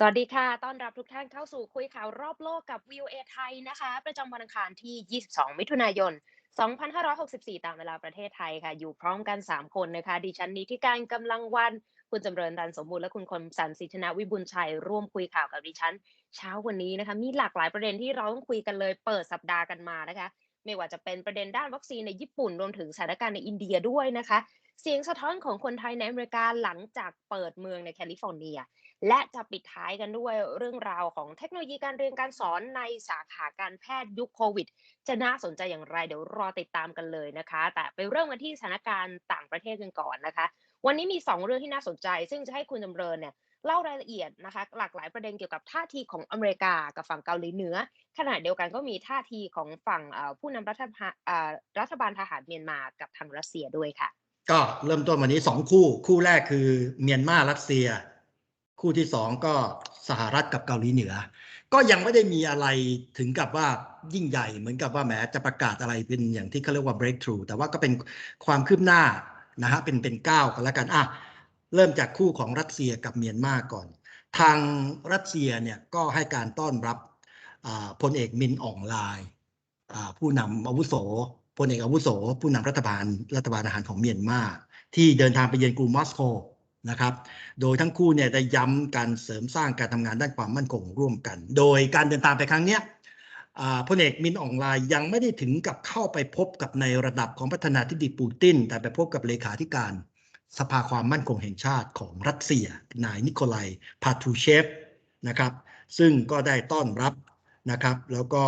สวัสดีค่ะ ต้อนรับทุกท่านเข้าสู่คุยข่าวรอบโลกกับ VOA ไทยนะคะ ประจำวันอังคารที่ 22 มิถุนายน 2564 ตามเวลาประเทศไทยค่ะ อยู่พร้อมกัน 3 คนนะคะ ดิฉันนิติการกำลังวัน คุณจำเริญรันสมบูรณ์และคุณคมสันสิทธนาวิบุญชัย ร่วมคุยข่าวกับดิฉัน เช้าวันนี้นะคะ มีหลากหลายประเด็นที่เราต้องคุยกันเลย เปิดสัปดาห์กันมานะคะ ไม่ว่าจะเป็นประเด็นด้านวัคซีนในญี่ปุ่นรวมถึงสถานการณ์ในอินเดียด้วยนะคะ เสียงสะท้อนของคนไทยในอเมริกาหลังจากเปิดเมืองในแคลิฟอร์เนีย และจะปิดท้ายกันด้วยเรื่องราวของเทคโนโลยีการเรียนการสอนในสาขาการแพทย์ยุคโควิด จะน่าสนใจอย่างไรเดี๋ยวรอติดตามกันเลยนะคะ แต่ไปเริ่มกันที่สถานการณ์ต่างประเทศกันก่อนนะคะ วันนี้มี 2 เรื่องที่น่าสนใจ ซึ่งจะให้คุณจำเริญเนี่ยเล่ารายละเอียดนะคะหลากหลายประเด็นเกี่ยวกับท่าทีของอเมริกากับฝั่งเกาหลีเหนือขณะเดียวกันก็มีท่าทีของฝั่งผู้นำรัฐบาลรัฐบาลทหารเมียนมากับทางรัสเซียด้วยค่ะ ก็เริ่มต้นวันนี้สองคู่คู่แรกคือเมียนมารัสเซีย คู่ที่สองก็สหรัฐกับเกาหลีเหนือ ก็ยังไม่ได้มีอะไรถึงกับว่ายิ่งใหญ่เหมือนกับว่าแหมจะประกาศอะไรเป็นอย่างที่เขาเรียกว่า breakthrough แต่ว่าก็เป็นความคืบหน้านะฮะเป็นเป็นก้าวกันแล้วกันอะเริ่มจากคู่ของรัสเซียกับเมียนมาก่อน ทางรัสเซียเนี่ยก็ให้การต้อนรับพลเอกมินอ่องลน์อ่าผู้นำอาวุโสพลเอกอาวุโส ผู้นำรัฐบาลรัฐบาลอาหารของเมียนมาที่เดินทางไปเยือนกรุงมอสโก นะครับ โดยทั้งคู่เนี่ยได้ย้ำการเสริมสร้างการทำงานด้านความมั่นคงร่วมกัน โดยการเดินทางไปครั้งเนี้ยพลเอกมินอองไลน์ยังไม่ได้ถึงกับเข้าไปพบกับในระดับของประธานาธิบดีปูติน แต่ไปพบกับเลขาธิการสภาความมั่นคงแห่งชาติของรัสเซีย นายนิโคลัยพาทูเชฟนะครับ ซึ่งก็ได้ต้อนรับนะครับ แล้วก็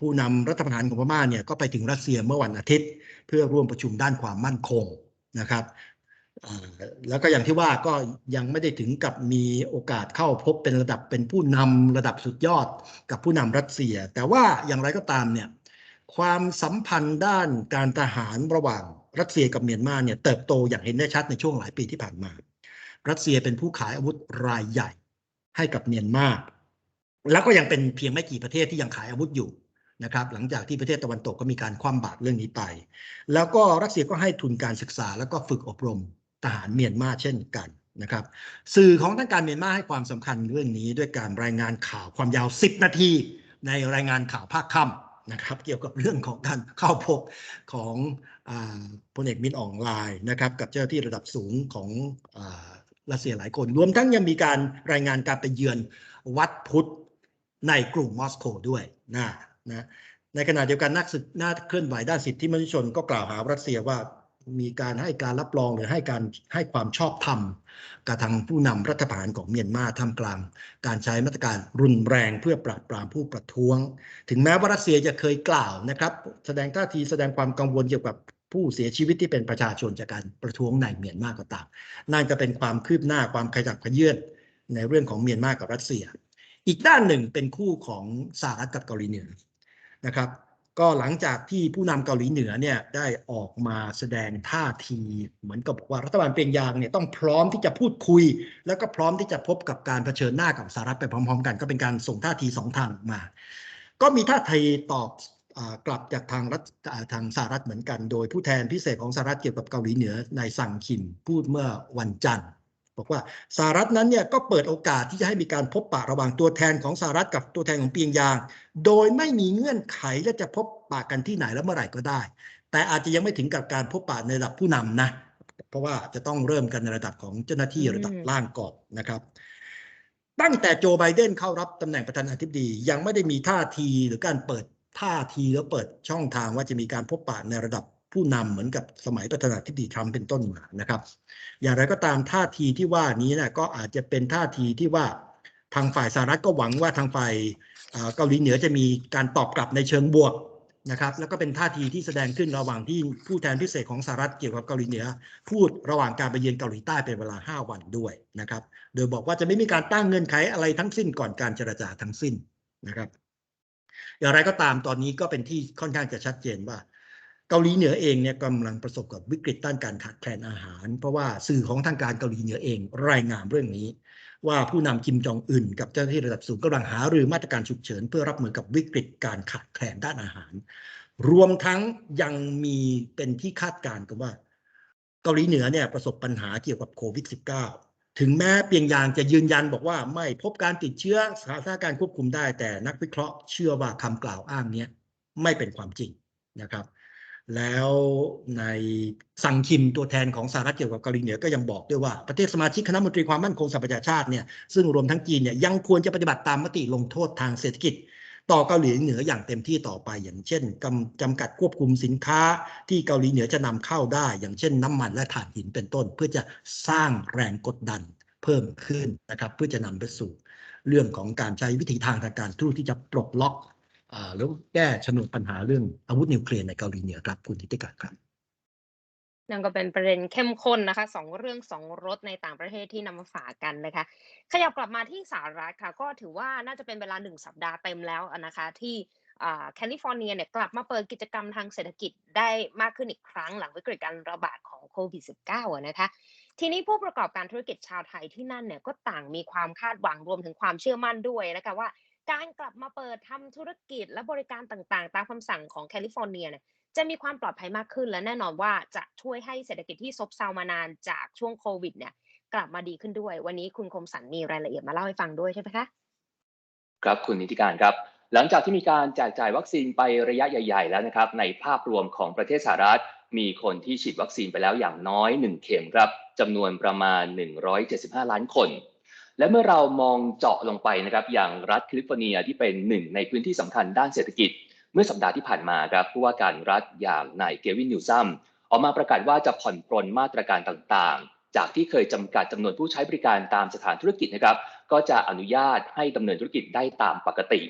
ผู้นำรัฐประหารของพม่าเนี่ยก็ไปถึงรัสเซียเมื่อวันอาทิตย์ เพื่อร่วมประชุมด้านความมั่นคงนะครับ แล้วก็อย่างที่ว่าก็ยังไม่ได้ถึงกับมีโอกาสเข้าพบเป็นระดับเป็นผู้นำระดับสุดยอดกับผู้นำรัสเซีย แต่ว่าอย่างไรก็ตามเนี่ยความสัมพันธ์ด้านการทหารระหว่างรัสเซียกับเมียนมาเนี่ยเติบโตอย่างเห็นได้ชัดในช่วงหลายปีที่ผ่านมา รัสเซียเป็นผู้ขายอาวุธรายใหญ่ให้กับเมียนมาแล้วก็ยังเป็นเพียงไม่กี่ประเทศที่ยังขายอาวุธอยู่นะครับหลังจากที่ประเทศตะวันตกก็มีการคว่ำบาตรเรื่องนี้ไป แล้วก็รัสเซียก็ให้ทุนการศึกษาแล้วก็ฝึกอบรม ทหารเมียนมาเช่นกันนะครับ สื่อของทางการเมียนมาให้ความสำคัญเรื่องนี้ด้วยการรายงานข่าวความยาว 10 นาที ในรายงานข่าวภาคค่ำนะครับ เกี่ยวกับเรื่องของการเข้าพบของอพลเอกมินอองไลน์นะครับ กับเจ้าที่ระดับสูงของอรัสเซียหลายคน รวมทั้งยังมีการรายงานการไปเยือนวัดพุทธในกรุงมอสโกด้วยนะนะในขณะเดียวกันนักศึกนักเคลื่อนไหวด้านสิทธิมนุษยชนก็กล่าวหารัสเซียว่า มีการให้การรับรองหรือให้การให้ความชอบธรรมกับทางผู้นำรัฐบาลของเมียนมาท่ามกลาง การใช้มาตรการรุนแรงเพื่อปราบปรามผู้ประท้วง ถึงแม้ว่ารัสเซียจะเคยกล่าวนะครับ แสดงท่าทีแสดงความกังวลเกี่ยวกับผู้เสียชีวิตที่เป็นประชาชนจากการประท้วงในเมียนมาก็ตาม นั่นก็เป็นความคืบหน้าความขยับขยื่นในเรื่องของเมียนมากับรัสเซีย อีกด้านหนึ่งเป็นคู่ของสหรัฐกับเกาหลีเหนือนะครับ ก็หลังจากที่ผู้นำเกาหลีเหนือเนี่ยได้ออกมาแสดงท่าที เหมือนกับว่ารัฐบาลเปียงยางเนี่ยต้องพร้อมที่จะพูดคุย แล้วก็พร้อมที่จะพบกับการเผชิญหน้ากับสหรัฐไปพร้อม ๆ กัน ก็เป็นการส่งท่าทีสองทางมา ก็มีท่าทีตอบอกลับจากทางรัฐทางสหรัฐเหมือนกัน โดยผู้แทนพิเศษของสหรัฐเกี่ยวกับเกาหลีเหนือนายสั่งคิมพูดเมื่อวันจันทร์ บอกว่าสหรัฐนั้นเนี่ยก็เปิดโอกาสที่จะให้มีการพบปะระหว่างตัวแทนของสหรัฐกับตัวแทนของปียงยาง โดยไม่มีเงื่อนไขและจะพบปะกันที่ไหนและเมื่อไหร่ก็ได้ แต่อาจจะยังไม่ถึงกับการพบปะในระดับผู้นำนะเพราะว่าจะต้องเริ่มกันในระดับของเจ้าหน้าที่ระดับล่างก่อนนะครับ ตั้งแต่โจไบเดนเข้ารับตำแหน่งประธานาธิบดี ยังไม่ได้มีท่าทีหรือการเปิดท่าทีแล้วเปิดช่องทางว่าจะมีการพบปะในระดับ ผู้นำเหมือนกับสมัยประธานาธิบดีทรัมป์เป็นต้นมานะครับ อย่างไรก็ตามท่าทีที่ว่านี้นะก็อาจจะเป็นท่าทีที่ว่าทางฝ่ายสหรัฐก็หวังว่าทางฝ่ายเอ่อเกาหลีเหนือจะมีการตอบกลับในเชิงบวกนะครับแล้วก็เป็นท่าทีที่แสดงขึ้นระหว่างที่ผู้แทนพิเศษของสหรัฐเกี่ยวกับเกาหลีเหนือ พูดระหว่างการไปเยือนเกาหลีใต้เป็นเวลา 5 วันด้วยนะครับ โดยบอกว่าจะไม่มีการตั้งเงื่อนไขอะไรทั้งสิ้นก่อนการเจรจาทั้งสิ้นนะครับ อย่างไรก็ตามตอนนี้ก็เป็นที่ค่อนข้างจะชัดเจนว่า เกาหลีเหนือเองเนี่ยกำลังประสบกับวิกฤตด้านการขาดแคลนอาหาร เพราะว่าสื่อของทางการเกาหลีเหนือเองรายงานเรื่องนี้ ว่าผู้นำคิมจองอึนกับเจ้าหน้าที่ระดับสูงกำลังหารือมาตรการฉุกเฉิน เพื่อรับมือกับวิกฤตการขาดแคลนด้านอาหาร รวมทั้งยังมีเป็นที่คาดการณ์กันว่า เกาหลีเหนือเนี่ยประสบปัญหาเกี่ยวกับโควิด -19 ถึงแม้เปียงยางจะยืนยันบอกว่าไม่พบการติดเชื้อสถานการณ์ควบคุมได้ แต่นักวิเคราะห์เชื่อว่าคำกล่าวอ้างนี้ไม่เป็นความจริงนะครับ แล้วในสังคิมตัวแทนของสหรัฐเกี่ยวกับเกาหลีเหนือก็ยังบอกด้วยว่าประเทศสมาชิกคณะมนตรีความมั่นคงสหประชาชาติเนี่ยซึ่งรวมทั้งจีนเนี่ยยังควรจะปฏิบัติตามมติลงโทษทางเศรษฐกิจ ต่อเกาหลีเหนืออย่างเต็มที่ต่อไป อย่างเช่นกำจำกัดควบคุมสินค้าที่เกาหลีเหนือจะนำเข้าได้ อย่างเช่น น้ำมันและถ่านหินเป็นต้น เพื่อจะสร้างแรงกดดันเพิ่มขึ้นนะครับเพื่อจะนำไปสู่เรื่องของการใช้วิธีทางทางการทูตที่จะปลดล็อก แล้วแก้ชนวนปัญหาเรื่องอาวุธนิวเคลียร์ในเกาหลีเหนือครับคุณทิติการครับนั่นก็เป็นประเด็นเข้มข้นนะคะสองเรื่องสองรสในต่างประเทศที่นำมาฝากกันนะคะ ขยับกลับมาที่สหรัฐค่ะ ก็ถือว่าน่าจะเป็นเวลาหนึ่งสัปดาห์เต็มแล้วนะคะที่แคลิฟอร์เนียเนี่ยกลับมาเปิดกิจกรรมทางเศรษฐกิจได้มากขึ้นอีกครั้งหลังวิกฤตการระบาดของโควิด -19 นะคะ ทีนี้ผู้ประกอบการธุรกิจชาวไทยที่นั่นเนี่ยก็ต่างมีความคาดหวังรวมถึงความเชื่อมั่นด้วยนะคะว่า การกลับมาเปิดทำธุรกิจและบริการต่างๆ ตามคำสั่งของแคลิฟอร์เนียเนี่ยจะมีความปลอดภัยมากขึ้นและแน่นอนว่าจะช่วยให้เศรษฐกิจที่ซบเซามานานจากช่วงโควิดเนี่ยกลับมาดีขึ้นด้วย วันนี้คุณคมสันมีรายละเอียดมาเล่าให้ฟังด้วยใช่ไหมคะครับคุณนิติการครับ หลังจากที่มีการแจกจ่ายวัคซีนไประยะใหญ่ ๆ แล้วนะครับในภาพรวมของประเทศสหรัฐ มีคนที่ฉีดวัคซีนไปแล้วอย่างน้อย 1 เข็มครับจำนวนประมาณ 175 ล้านคน และเมื่อเรามองเจาะลงไปนะครับอย่างรัฐแคลิฟอร์เนียที่เป็นหนึ่งในพื้นที่สำคัญด้านเศรษฐกิจ เมื่อสัปดาห์ที่ผ่านมาครับผู้ว่าการรัฐอย่างนายเกวินนิวซัมออกมาประกาศว่าจะผ่อนปรนมาตรการต่างๆ จากที่เคยจำกัดจำนวนผู้ใช้บริการตามสถานธุรกิจนะครับก็จะอนุญาตให้ดำเนินธุรกิจได้ตามปกติ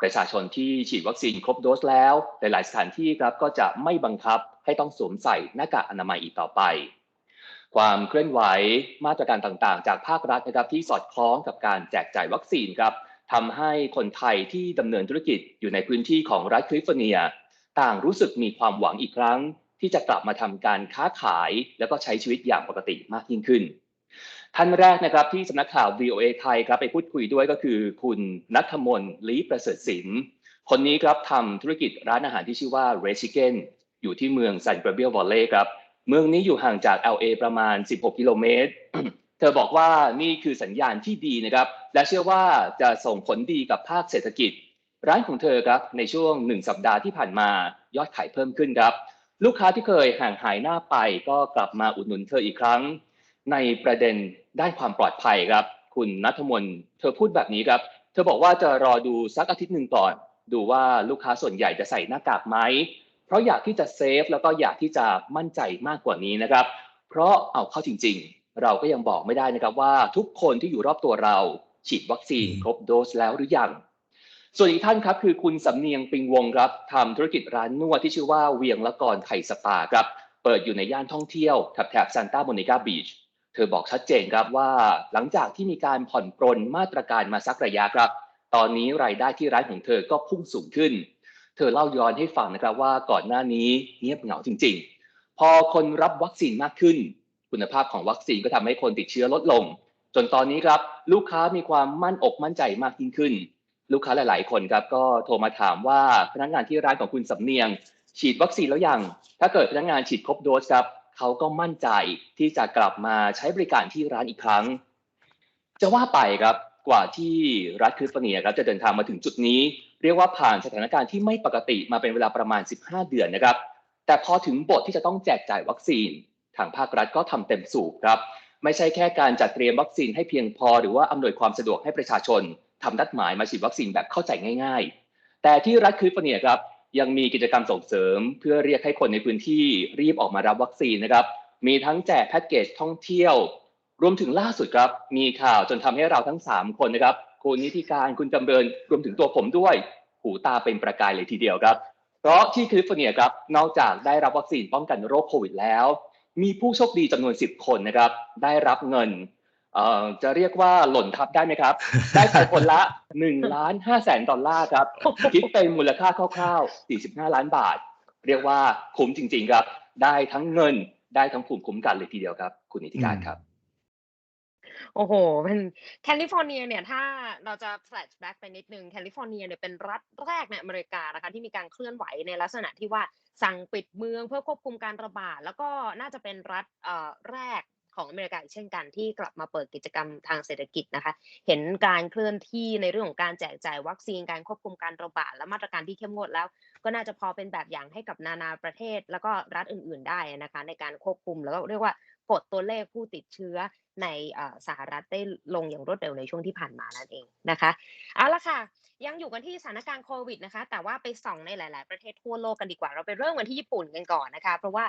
ประชาชนที่ฉีดวัคซีนครบโดสแล้ว หลาย ๆ สถานที่ครับก็จะไม่บังคับให้ต้องสวมใส่หน้ากากอนามัยอีกต่อไป ความเคลื่อนไหวมาตรการต่างๆ จากภาครัฐนะครับที่สอดคล้องกับการแจกจ่ายวัคซีนครับทำให้คนไทยที่ดำเนินธุรกิจอยู่ในพื้นที่ของรัฐแคลิฟอร์เนีย ต่างรู้สึกมีความหวังอีกครั้ง ที่จะกลับมาทำการค้าขาย แล้วก็ใช้ชีวิตอย่างปกติมากยิ่งขึ้น ท่านแรกนะครับที่สำนักข่าว VOA ไทยครับไปพูดคุยด้วยก็คือคุณนัทมนลีประเสริฐศิลป์คนนี้ครับทำธุรกิจร้านอาหารที่ชื่อว่า r e c h i c e n อยู่ที่เมืองซันเบรเบียลวอลเล่ครับ เมืองนี้อยู่ห่างจาก LA ประมาณ 16 กิโลเมตร เธอบอกว่านี่คือสัญญาณที่ดีนะครับ และเชื่อว่าจะส่งผลดีกับภาคเศรษฐกิจ ร้านของเธอครับในช่วง 1 สัปดาห์ที่ผ่านมายอดขายเพิ่มขึ้นครับ ลูกค้าที่เคยห่างหายหน้าไปก็กลับมาอุดหนุนเธออีกครั้ง ในประเด็นด้านความปลอดภัยครับ คุณนัทมนเธอพูดแบบนี้ครับ เธอบอกว่าจะรอดูสักอาทิตย์หนึ่งก่อน ดูว่าลูกค้าส่วนใหญ่จะใส่หน้ากากไหม เพราะอยากที่จะเซฟแล้วก็อยากที่จะมั่นใจมากกว่านี้นะครับ เพราะเอาเข้าจริง ๆ เราก็ยังบอกไม่ได้นะครับว่าทุกคนที่อยู่รอบตัวเรา ฉีดวัคซีนครบโดสแล้วหรือยัง ส่วนอีกท่านครับคือคุณสำเนียงปิงวงครับทำธุรกิจร้านนวดที่ชื่อว่าเวียงละกรไทยสปาครับเปิดอยู่ในย่านท่องเที่ยวแถบแถบซานตาโมนิกาบีชเธอบอกชัดเจนครับว่าหลังจากที่มีการผ่อนปรนมาตรการมาสักระยะครับ ตอนนี้รายได้ที่ร้านของเธอก็พุ่งสูงขึ้น เธอเล่าย้อนให้ฟังนะครับว่าก่อนหน้านี้เงียบเหงาจริง ๆ พอคนรับวัคซีนมากขึ้น คุณภาพของวัคซีนก็ทำให้คนติดเชื้อลดลง จนตอนนี้ครับลูกค้ามีความมั่นอกมั่นใจมากยิ่งขึ้น ลูกค้าหลาย ๆ คนครับก็โทรมาถามว่าพนักงานที่ร้านของคุณสำเนียง ฉีดวัคซีนแล้วยัง ถ้าเกิดพนักงานฉีดครบโดสครับเขาก็มั่นใจที่จะกลับมาใช้บริการที่ร้านอีกครั้ง จะว่าไปครับกว่าที่รัฐคลิฟอร์เนียครับจะเดินทางมาถึงจุดนี้ เรียกว่าผ่านสถานการณ์ที่ไม่ปกติมาเป็นเวลาประมาณ 15 เดือนนะครับ แต่พอถึงบทที่จะต้องแจกจ่ายวัคซีน ทางภาครัฐก็ทำเต็มสูบครับ ไม่ใช่แค่การจัดเตรียมวัคซีนให้เพียงพอ หรือว่าอำนวยความสะดวกให้ประชาชนทำนัดหมายมาฉีดวัคซีนแบบเข้าใจง่าย ๆ แต่ที่รัฐแคลิฟอร์เนียครับยังมีกิจกรรมส่งเสริม เพื่อเรียกให้คนในพื้นที่รีบออกมารับวัคซีนนะครับ มีทั้งแจกแพ็กเกจท่องเที่ยว รวมถึงล่าสุดครับ มีข่าวจนทำให้เราทั้ง 3 คนนะครับ คุณนิติการคุณจำเริญรวมถึงตัวผมด้วย หูตาเป็นประกายเลยทีเดียวครับ เพราะที่แคลิฟอร์เนียครับนอกจากได้รับวัคซีนป้องกันโรคโควิดแล้ว มีผู้โชคดีจำนวน 10 คนนะครับ ได้รับเงินเอ่อจะเรียกว่าหล่นทับได้ไหมครับ ได้ไปคนละ1ล้าน5แสนดอลลาร์ครับ คิดเป็นมูลค่าคร่าวๆ 45 ล้านบาท เรียกว่าคุ้มจริง ๆ ครับ ได้ทั้งเงินได้ทั้งภูมิคุ้มกันเลยทีเดียวครับ คุณนิติการครับ โอ้โหเป็นแคลิฟอร์เนียเนี่ยถ้าเราจะแฟลชแบ็กไปนิดนึงแคลิฟอร์เนียเนี่ยเป็นรัฐแรกในอเมริกานะคะที่มีการเคลื่อนไหวในลักษณะที่ว่าสั่งปิดเมืองเพื่อควบคุมการระบาด แล้วก็น่าจะเป็นรัฐเอ่อแรกของอเมริกาเช่นกันที่กลับมาเปิดกิจกรรมทางเศรษฐกิจนะคะ เห็นการเคลื่อนที่ในเรื่องของการแจกจ่ายวัคซีนการควบคุมการระบาดและมาตรการที่เข้มงวดแล้ว ก็น่าจะพอเป็นแบบอย่างให้กับนานาประเทศ แล้วก็รัฐอื่น ๆ ได้นะคะ ในการควบคุมแล้วก็เรียกว่า กดตัวเลขผู้ติดเชื้อในสหรัฐได้ลงอย่างรวดเร็วในช่วงที่ผ่านมานั่นเองนะคะเอาละค่ะ ยังอยู่กันที่สถานการณ์โควิดนะคะ แต่ว่าไปส่องในหลาย ๆ ประเทศทั่วโลกกันดีกว่า เราไปเริ่มกันที่ญี่ปุ่นกันก่อนนะคะ เพราะว่า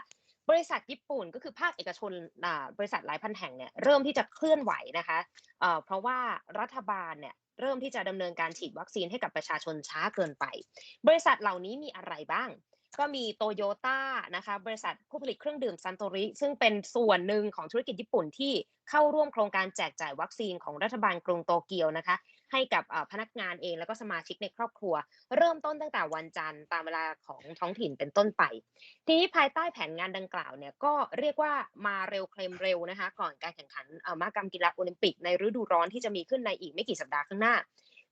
บริษัทญี่ปุ่นก็คือภาคเอกชนบริษัทหลายพันแห่งเนี่ยเริ่มที่จะเคลื่อนไหวนะคะเพราะว่ารัฐบาลเนี่ยเริ่มที่จะดำเนินการฉีดวัคซีนให้กับประชาชนช้าเกินไป บริษัทเหล่านี้มีอะไรบ้าง ก็มีโตโยต้านะคะบริษัทผู้ผลิตเครื่องดื่มซันโตริ ซึ่งเป็นส่วนหนึ่งของธุรกิจญี่ปุ่นที่เข้าร่วมโครงการแจกจ่ายวัคซีนของรัฐบาลกรุงโตเกียวนะคะ ให้กับพนักงานเองแล้วก็สมาชิกในครอบครัว เริ่มต้นตั้งแต่วันจันทร์ตามเวลาของท้องถิ่นเป็นต้นไป ทีนี้ภายใต้แผนงานดังกล่าวเนี่ยก็เรียกว่ามาเร็วเคลมเร็วนะคะก่อนการแข่งขันมหกรรมกีฬาโอลิมปิกในฤดูร้อนที่จะมีขึ้นในอีกไม่กี่สัปดาห์ข้างหน้า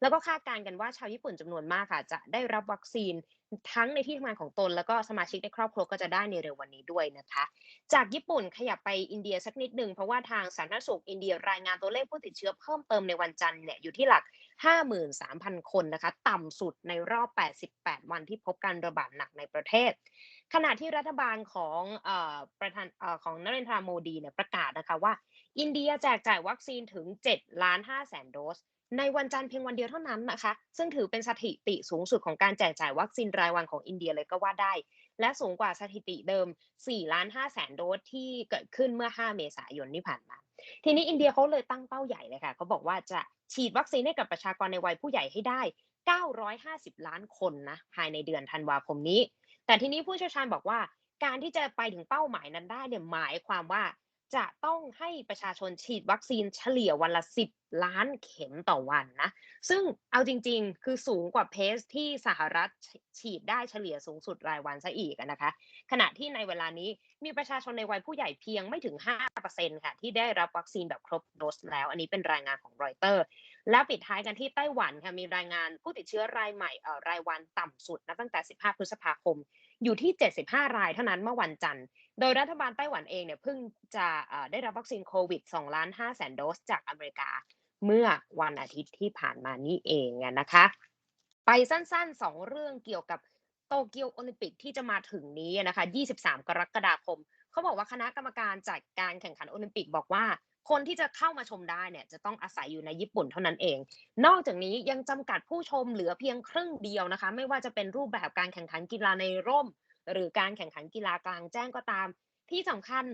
แล้วก็คาดการณ์กันว่าชาวญี่ปุ่นจำนวนมากค่ะ จะได้รับวัคซีน ทั้งในที่ทำงานของตนแล้วก็สมาชิกในครอบครัวก็จะได้ในเร็ววันนี้ด้วยนะคะ จากญี่ปุ่นขยับไปอินเดียสักนิดหนึ่งเพราะว่าทางสาธารณสุขอินเดียรายงานตัวเลขผู้ติดเชื้อเพิ่มเติมในวันจันทร์เนี่ยอยู่ที่หลัก 53,000 คนนะคะ ต่ำสุดในรอบ 88 วันที่พบการระบาดหนักในประเทศ ขณะที่รัฐบาลของประธานของนเรนทราโมดีเนี่ยประกาศนะคะว่า อินเดียแจกจ่ายวัคซีนถึง 7 ล้าน5แสนโดส ในวันจันทร์เพียงวันเดียวเท่านั้นนะคะ ซึ่งถือเป็นสถิติสูงสุดของการแจกจ่ายวัคซีนรายวันของอินเดียเลยก็ว่าได้ และสูงกว่าสถิติเดิม4ล้าน5แสนโดสที่เกิดขึ้นเมื่อ 5 เมษายนที่ผ่านมา ทีนี้อินเดียเขาเลยตั้งเป้าใหญ่เลยค่ะเขาบอกว่าจะฉีดวัคซีนให้กับประชากรในวัยผู้ใหญ่ให้ได้ 950 ล้านคนนะภายในเดือนธันวาคมนี้ แต่ทีนี้ผู้เชี่ยวชาญบอกว่าการที่จะไปถึงเป้าหมายนั้นได้เนี่ยหมายความว่า จะต้องให้ประชาชนฉีดวัคซีนเฉลี่ยวันละ 10 ล้านเข็มต่อวันนะ ซึ่งเอาจริงๆ คือสูงกว่าเพสที่สหรัฐฉีดได้เฉลี่ยสูงสุดรายวันซะอีกนะคะ ขณะที่ในเวลานี้มีประชาชนในวัยผู้ใหญ่เพียงไม่ถึง 5%ค่ะ ที่ได้รับวัคซีนแบบครบโดสแล้ว อันนี้เป็นรายงานของรอยเตอร์ และปิดท้ายกันที่ไต้หวันค่ะ มีรายงานผู้ติดเชื้อรายใหม่เอ่อรายวันต่ำสุดนะตั้งแต่ 15 พฤษภาคม อยู่ที่ 75 รายเท่านั้นเมื่อวันจันทร์ โดยรัฐบาลไต้หวันเองเนี่ยเพิ่งจะได้รับวัคซีนโควิด2ล้าน5แสนโดสจากอเมริกาเมื่อวันอาทิตย์ที่ผ่านมานี้เองนะคะ ไปสั้นๆ 2 เรื่องเกี่ยวกับโตเกียวโอลิมปิกที่จะมาถึงนี้นะคะ 23 กรกฎาคม เขาบอกว่าคณะกรรมการจัดการแข่งขันโอลิมปิกบอกว่า คนที่จะเข้ามาชมได้เนี่ยจะต้องอาศัยอยู่ในญี่ปุ่นเท่านั้นเอง นอกจากนี้ยังจำกัดผู้ชมเหลือเพียงครึ่งเดียวนะคะ ไม่ว่าจะเป็นรูปแบบการแข่งขันกีฬาในร่ม หรือการแข่งขันกีฬากลางแจ้งก็ตาม ที่สำคัญ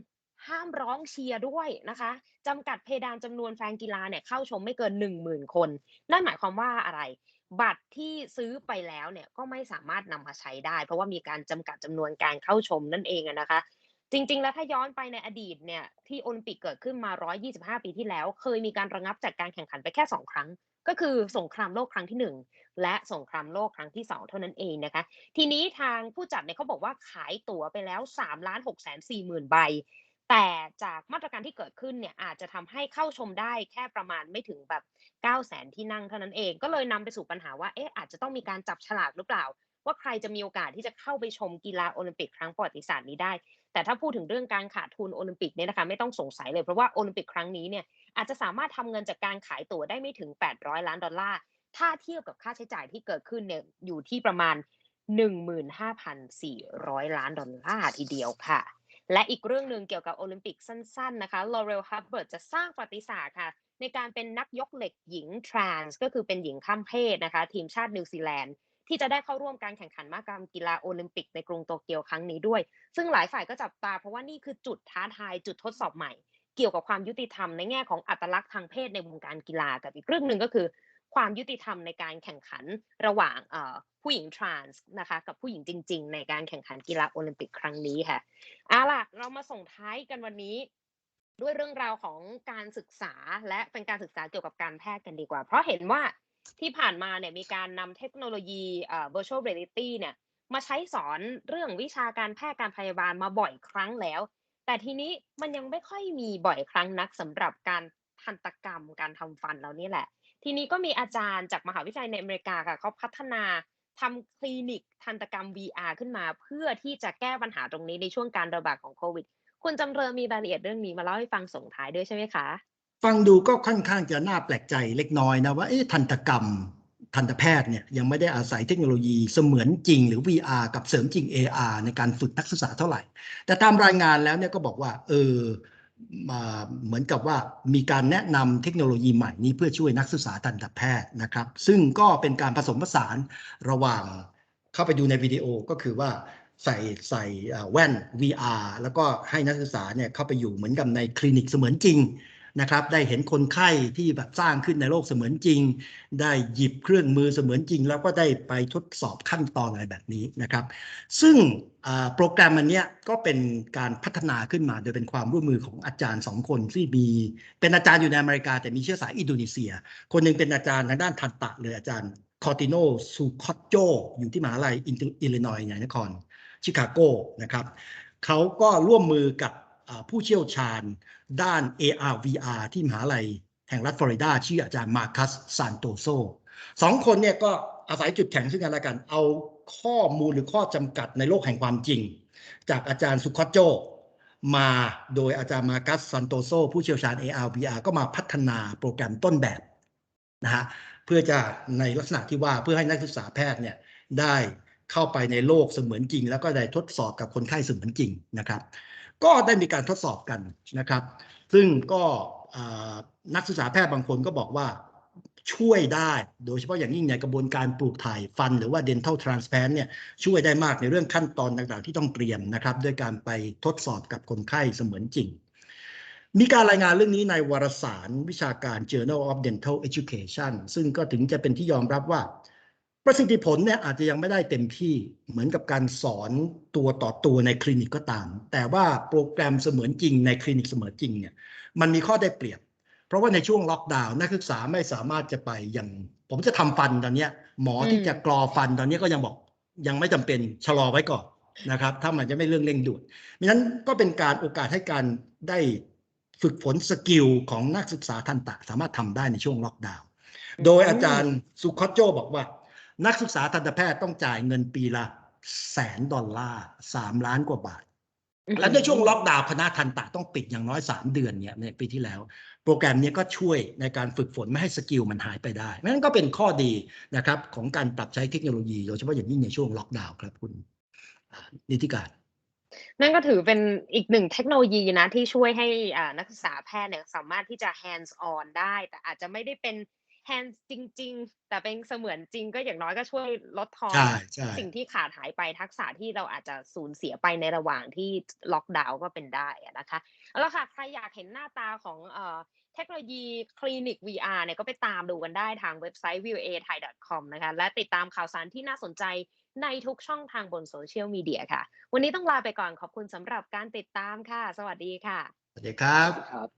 ห้ามร้องเชียร์ด้วยนะคะจำกัดเพดานจำนวนแฟนกีฬาเนี่ยเข้าชมไม่เกิน 1 0,000 คน นั่นหมายความว่าอะไร บัตรที่ซื้อไปแล้วเนี่ยก็ไม่สามารถนำมาใช้ได้ เพราะว่ามีการจำกัดจำนวนการเข้าชมนั่นเองนะคะ จริง ๆ แล้วถ้าย้อนไปในอดีตเนี่ยที่โอลิมปิกเกิดขึ้นมา 125 ปีที่แล้ว เคยมีการระงับจัดการแข่งขันไปแค่ 2 ครั้ง ก็คือสงครามโลกครั้งที่ 1 และสงครามโลกครั้งที่ 2 เท่านั้นเองนะคะ ทีนี้ทางผู้จัดเนี่ยเขาบอกว่าขายตั๋วไปแล้ว3ล้าน6แสน4หมื่นใบ แต่จากมาตรการที่เกิดขึ้นเนี่ยอาจจะทำให้เข้าชมได้แค่ประมาณไม่ถึงแบบ 9 0 0แสนที่นั่งเท่านั้นเอง ก็เลยนำไปสู่ปัญหาว่าเอ๊ะอาจจะต้องมีการจับฉลากหรือเปล่าว่าใครจะมีโอกาสที่จะเข้าไปชมกีฬาโอลิมปิกครั้งประวัติศาสตร์นี้ได้ แต่ถ้าพูดถึงเรื่องการขาดทุนโอลิมปิกเนี่ยนะคะไม่ต้องสงสัยเลยเพราะว่าโอลิมปิกครั้งนี้เนี่ยอาจจะสามารถทำเงินจากการขายตั๋วได้ไม่ถึง 800 ล้านดอลลาร์ถ้าเทียบกับค่าใช้จ่ายที่เกิดขึ้นเนี่ยอยู่ที่ประมาณ 15,400 ล้านดอลลาร์ทีเดียวค่ะและอีกเรื่องหนึ่งเกี่ยวกับโอลิมปิกสั้นๆนะคะลอเรลฮับเบิร์ตจะสร้างประวัติศาสตร์ค่ะ ในการเป็นนักยกเหล็กหญิงทรานส์ก็คือเป็นหญิงข้ามเพศนะคะ ทีมชาตินิวซีแลนด์ ที่จะได้เข้าร่วมการแข่งขันมหกรรมกีฬาโอลิมปิกในกรุงโตเกียวครั้งนี้ด้วย ซึ่งหลายฝ่ายก็จับตาเพราะว่านี่คือจุดท้าทายจุดทดสอบใหม่ เกี่ยวกับความยุติธรรมในแง่ของอัตลักษณ์ทางเพศในวงการกีฬากับอีกเรื่องหนึ่งก็คือ ความยุติธรรมในการแข่งขันระหว่างผู้หญิงทรานส์นะคะกับผู้หญิงจริง ๆ ในการแข่งขันกีฬาโอลิมปิกครั้งนี้ค่ะเอาล่ะเรามาส่งท้ายกันวันนี้ด้วยเรื่องราวของการศึกษาและเป็นการศึกษาเกี่ยวกับการแพทย์กันดีกว่า เพราะเห็นว่า ที่ผ่านมาเนี่ยมีการนำเทคโนโลยีเอ่อ virtual reality เนี่ยมาใช้สอนเรื่องวิชาการแพทย์การพยาบาลมาบ่อยครั้งแล้ว แต่ทีนี้มันยังไม่ค่อยมีบ่อยครั้งนักสำหรับการทันตกรรมการทำฟันแล้วนี่แหละ ทีนี้ก็มีอาจารย์จากมหาวิทยาลัยในอเมริกาค่ะเขาพัฒนาทำคลินิกทันตกรรม VR ขึ้นมา เพื่อที่จะแก้ปัญหาตรงนี้ในช่วงการระบาดของโควิด คุณจำเริญมีรายละเอียดเรื่องนี้มาเล่าให้ฟังส่งท้ายด้วยใช่ไหมคะ ฟังดูก็ค่อนข้างจะน่าแปลกใจเล็กน้อยนะว่าเอ๊ะทันตกรรมทันตแพทย์เนี่ยยังไม่ได้อาศัยเทคโนโลยีเสมือนจริงหรือ VR กับเสริมจริง AR ในการฝึกนักศึกษาเท่าไหร่ แต่ตามรายงานแล้วเนี่ยก็บอกว่า เออเหมือนกับว่ามีการแนะนำเทคโนโลยีใหม่นี้เพื่อช่วยนักศึกษาทันตแพทย์นะครับ ซึ่งก็เป็นการผสมผสานระหว่างเข้าไปดูในวิดีโอก็คือว่าใส่ใส่แว่น VR แล้วก็ให้นักศึกษาเนี่ยเข้าไปอยู่เหมือนกับในคลินิกเสมือนจริง นะครับ ได้เห็นคนไข้ที่แบบสร้างขึ้นในโลกเสมือนจริง ได้หยิบเครื่องมือเสมือนจริง แล้วก็ได้ไปทดสอบขั้นตอนอะไรแบบนี้นะครับ ซึ่งโปรแกรมอันเนี้ยก็เป็นการพัฒนาขึ้นมาโดยเป็นความร่วมมือของอาจารย์สองคนที่มี เป็นอาจารย์อยู่ในอเมริกา แต่มีเชื้อสายอินโดนีเซีย คนหนึ่งเป็นอาจารย์ทางด้านทันตะเลยอาจารย์คอติโนซูคอตโจอยู่ที่มหาลัยอิลลินอยส์ในนครชิคาโกนะครับเขาก็ร่วมมือกับ ผู้เชี่ยวชาญด้าน AR VR ที่มหาลัยแห่งรัฐฟลอริดา ชื่ออาจารย์มาคัสซานโตโซสองคนเนี่ยก็อาศัยจุดแข็งซึ่งกันและกัน เอาข้อมูลหรือข้อจำกัดในโลกแห่งความจริง จากอาจารย์สุคอตโจมาโดยอาจารย์มาคัสซันโตโซผู้เชี่ยวชาญ AR VR ก็มาพัฒนาโปรแกรมต้นแบบนะฮะเพื่อจะในลักษณะที่ว่าเพื่อให้นักศึกษาแพทย์เนี่ยได้เข้าไปในโลกเสมือนจริง แล้วก็ได้ทดสอบกับคนไข้เสมือนจริงนะครับ ก็ได้มีการทดสอบกันนะครับ ซึ่งก็นักศึกษาแพทย์บางคนก็บอกว่าช่วยได้ โดยเฉพาะอย่างยิ่งในกระบวนการปลูกถ่ายฟัน หรือว่า dental transplant เนี่ยช่วยได้มากในเรื่องขั้นตอนต่างๆ ที่ต้องเตรียมนะครับ ด้วยการไปทดสอบกับคนไข้เสมือนจริง มีการรายงานเรื่องนี้ในวารสารวิชาการ Journal of Dental Education ซึ่งก็ถึงจะเป็นที่ยอมรับว่า ประสิทธิผลเนี่ยอาจจะยังไม่ได้เต็มที่เหมือนกับการสอนตัวต่อตัวในคลินิกก็ตาม แต่ว่าโปรแกรมเสมือนจริงในคลินิกเสมือนจริงเนี่ยมันมีข้อได้เปรียบ เพราะว่าในช่วงล็อกดาวน์นักศึกษาไม่สามารถจะไปอย่าง ผมจะทำฟันตอนเนี้ย หมอที่จะกรอฟันตอนนี้ก็ยังบอกยังไม่จำเป็นชะลอไว้ก่อนนะครับ ถ้ามันจะไม่เรื่องเร่งด่วนดังนั้นก็เป็นการโอกาสให้การได้ฝึกฝนสกิลของนักศึกษาทันตะ สามารถทำได้ในช่วงล็อกดาวน์โดยอาจารย์สุคอตโจบอกว่า นักศึกษาทันตแพทย์ต้องจ่ายเงินปีละแสนดอลลาร์สามล้านกว่าบาท และในช่วงล็อกดาวน์คณะทันตะต้องปิดอย่างน้อย3เดือนเนี่ยในปีที่แล้ว โปรแกรมเนี้ก็ช่วยในการฝึกฝนไม่ให้สกิลมันหายไปได้นั่นก็เป็นข้อดีนะครับของการปรับใช้เทคโนโลยีโดยเฉพาะอย่างยิ่งในช่วงล็อกดาวน์ครับคุณอ่านิติการนั่นก็ถือเป็นอีกหนึ่งเทคโนโลยีนะที่ช่วยให้อ่านักศึกษาแพทย์เนี่ยสามารถที่จะ hands on ได้ แต่อาจจะไม่ได้เป็น hands จริง ๆ แต่เป็นเสมือนจริงก็อย่างน้อยก็ช่วยลดทอนใช่ใช่สิ่งที่ขาดหายไปทักษะที่เราอาจจะสูญเสียไปในระหว่างที่ล็อกดาวน์ก็เป็นได้อะนะคะเอาละค่ะใครอยากเห็นหน้าตาของเอ่อเทคโนโลยีคลินิก VR เนี่ยก็ไปตามดูกันได้ทางเว็บไซต์ viewai.com นะคะและติดตามข่าวสารที่น่าสนใจในทุกช่องทางบนโซเชียลมีเดียค่ะ วันนี้ต้องลาไปก่อนขอบคุณสำหรับการติดตามค่ะ สวัสดีค่ะ สวัสดีครับครับ